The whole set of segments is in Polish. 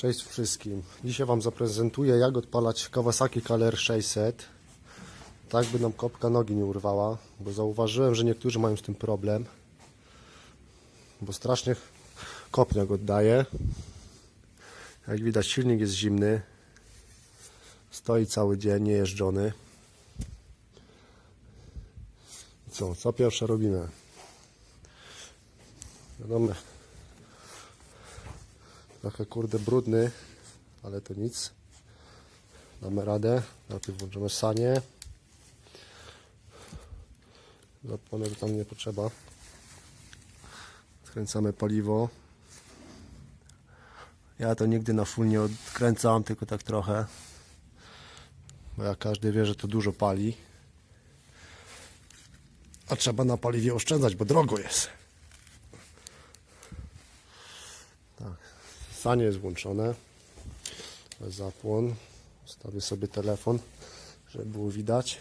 Cześć wszystkim. Dzisiaj Wam zaprezentuję jak odpalać Kawasaki KLR 600 tak by nam kopka nogi nie urwała, bo zauważyłem, że niektórzy mają z tym problem, bo strasznie kopniak oddaje. Jak widać silnik jest zimny, stoi cały dzień, niejeżdżony. I Co, co pierwsze robimy? Wiadomo, trochę kurde brudny, ale to nic. Damy radę. Najpierw włączymy sanie. Zapłonę tam nie potrzeba. Skręcamy paliwo. Ja to nigdy na full nie odkręcam, tylko tak trochę. Bo jak każdy wie, że to dużo pali. A trzeba na paliwie oszczędzać, bo drogo jest. Tak. Sanie jest włączone. Zapłon. Stawię sobie telefon, żeby było widać.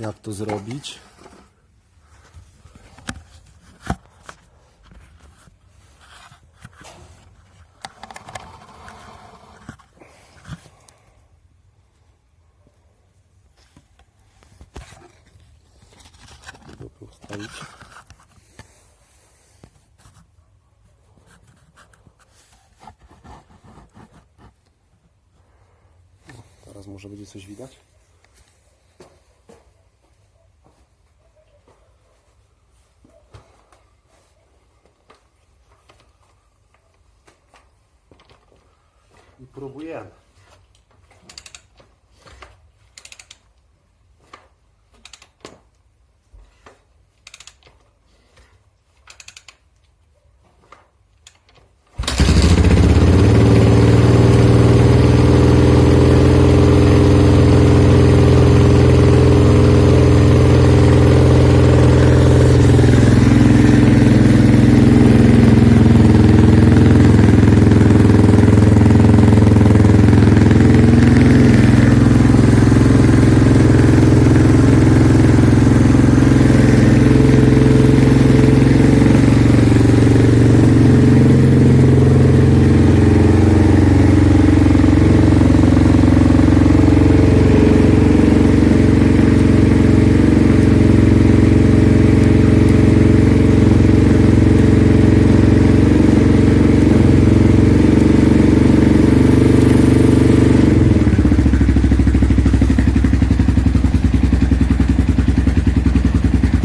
Jak to zrobić? Ustawić. Może będzie coś widać. I próbujemy.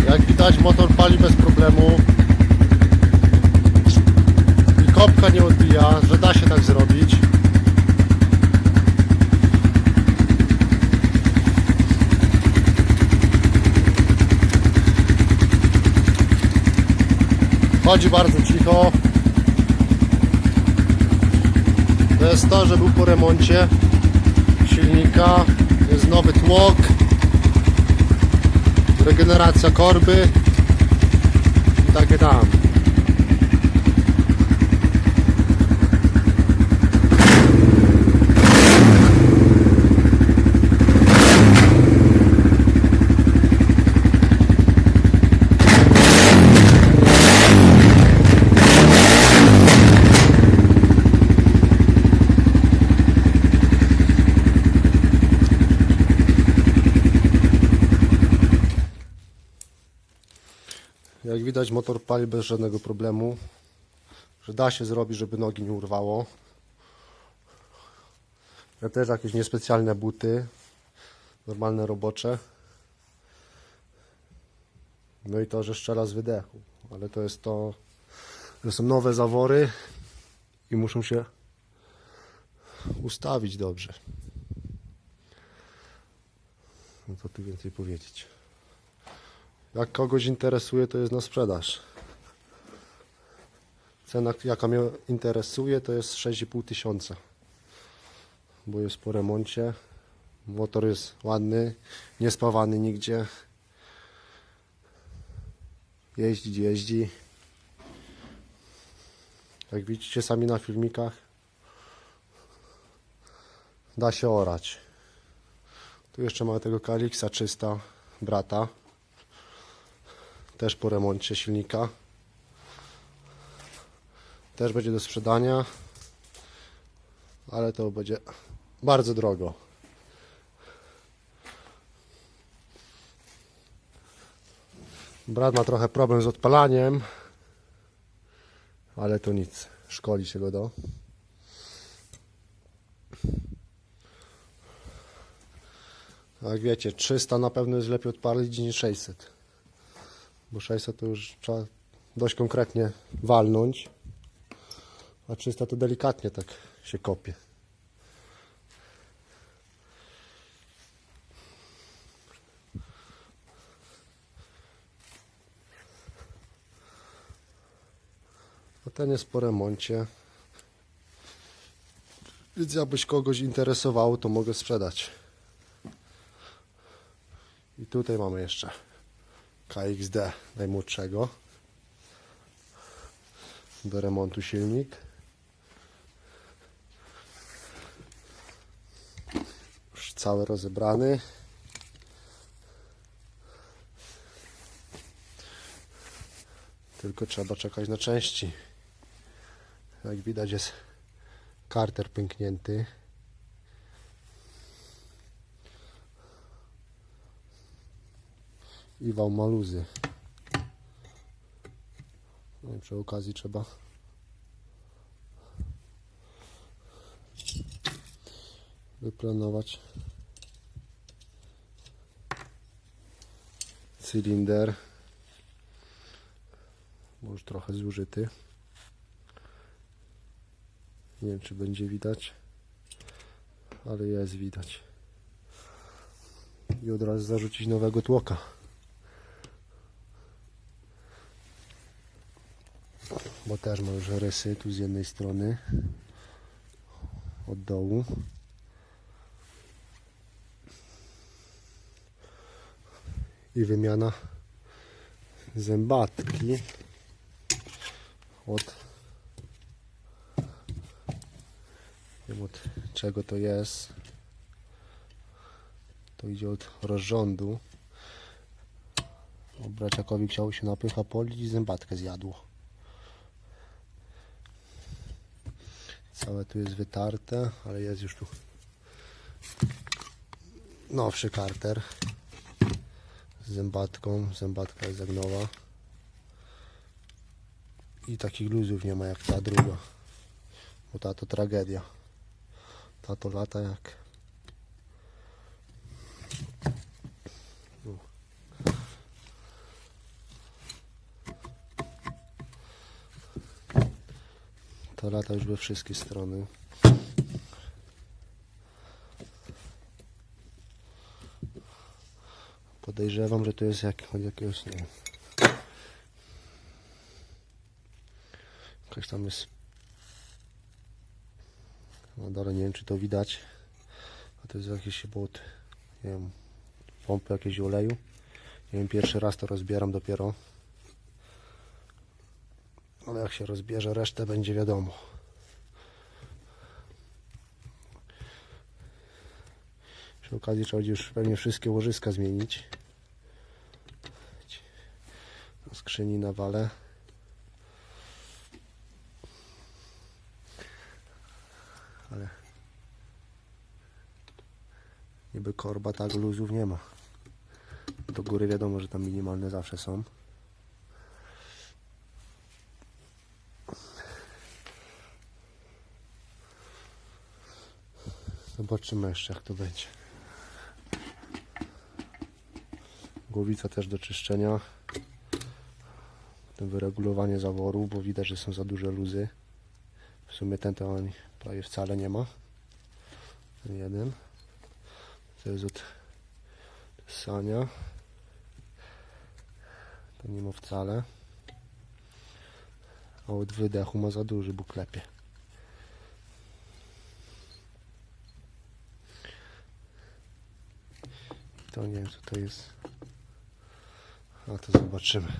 Jak widać motor pali bez problemu i odbija, że da się tak zrobić. Chodzi bardzo cicho. To jest to, że był po remoncie silnika. Jest nowy tłok regeneracja korby i takie tam. Jak widać motor pali bez żadnego problemu. Że da się zrobić, żeby nogi nie urwało. Ja też jakieś niespecjalne buty. Normalne robocze. No i to, że strzela z wydechu. Ale to jest to, że są nowe zawory i muszą się ustawić dobrze. No to tu więcej powiedzieć. Jak kogoś interesuje, to jest na sprzedaż. Cena, jaka mnie interesuje, to jest 6,5 tysiąca. Bo jest po remoncie. Motor jest ładny, nie spawany nigdzie. Jeździć, jeździ. Jak widzicie sami na filmikach, da się orać. Tu jeszcze mamy tego Kalixa 300 brata też po remoncie silnika. Też będzie do sprzedania, ale to będzie bardzo drogo. Brat ma trochę problem z odpalaniem, ale to nic, szkoli się go do. Jak wiecie, 300 na pewno jest lepiej odpalić niż 600. Bo 600 to już trzeba dość konkretnie walnąć, a 300 to delikatnie tak się kopie. A ten jest po remoncie. Więc jakbyś kogoś interesowało, to mogę sprzedać. I tutaj mamy jeszcze KXD najmłodszego. Do remontu silnik. Już cały rozebrany. Tylko trzeba czekać na części. Jak widać jest karter pęknięty. I wał maluzy. No i przy okazji trzeba wyplanować cylinder. Bo już trochę zużyty. Nie wiem czy będzie widać, ale jest widać. I od razu zarzucić nowego tłoka. Bo też ma już rysy tu z jednej strony od dołu. I wymiana zębatki od wiem od czego to jest. To idzie od rozrządu. O, braciakowi chciało się napycha polić i zębatkę zjadło. Całe tu jest wytarte ale jest już tu nowszy karter. Z zębatką. Zębatka jest jak nowa. I takich luzów nie ma jak ta druga. Bo ta to tragedia to lata jak. Ta lata już we wszystkie strony. Podejrzewam, że to jest jak, od jakiegoś nie tam jest dole nie wiem czy to widać a to jest jakieś chyba od nie wiem pompy jakiegoś oleju. Nie wiem pierwszy raz to rozbieram dopiero. Ale jak się rozbierze resztę będzie wiadomo. Przy okazji trzeba będzie już pewnie wszystkie łożyska zmienić. Skrzyni na wale niby korba tak luzów nie ma. Do góry wiadomo, że tam minimalne zawsze są. Zobaczymy jeszcze jak to będzie. Głowica też do czyszczenia. Potem wyregulowanie zaworu, bo widać, że są za duże luzy. W sumie ten to prawie wcale nie ma. Jeden. To jest od sania. To nie ma wcale. A od wydechu ma za duży, bo klepie. To nie wiem co to jest. A to zobaczymy.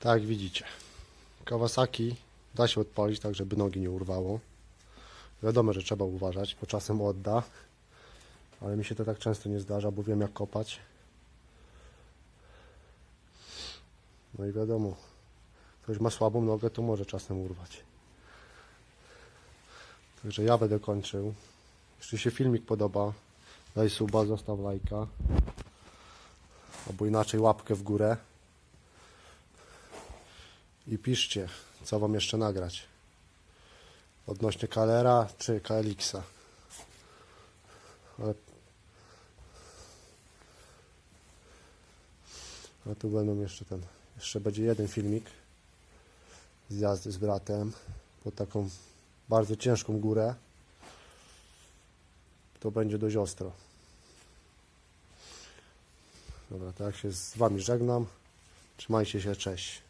Tak, widzicie. Kawasaki da się odpalić tak, żeby nogi nie urwało. Wiadomo, że trzeba uważać, bo czasem odda. Ale mi się to tak często nie zdarza, bo wiem jak kopać. No i wiadomo, ktoś ma słabą nogę, to może czasem urwać. Także ja będę kończył. Jeśli się filmik podoba, daj suba, zostaw lajka. Albo inaczej łapkę w górę. I piszcie, co wam jeszcze nagrać. Odnośnie Kalera czy KLX-a. Ale... A tu będą jeszcze ten. Jeszcze będzie jeden filmik z jazdy z bratem pod taką bardzo ciężką górę. To będzie dość ostro. Dobra, tak się z Wami żegnam. Trzymajcie się, cześć.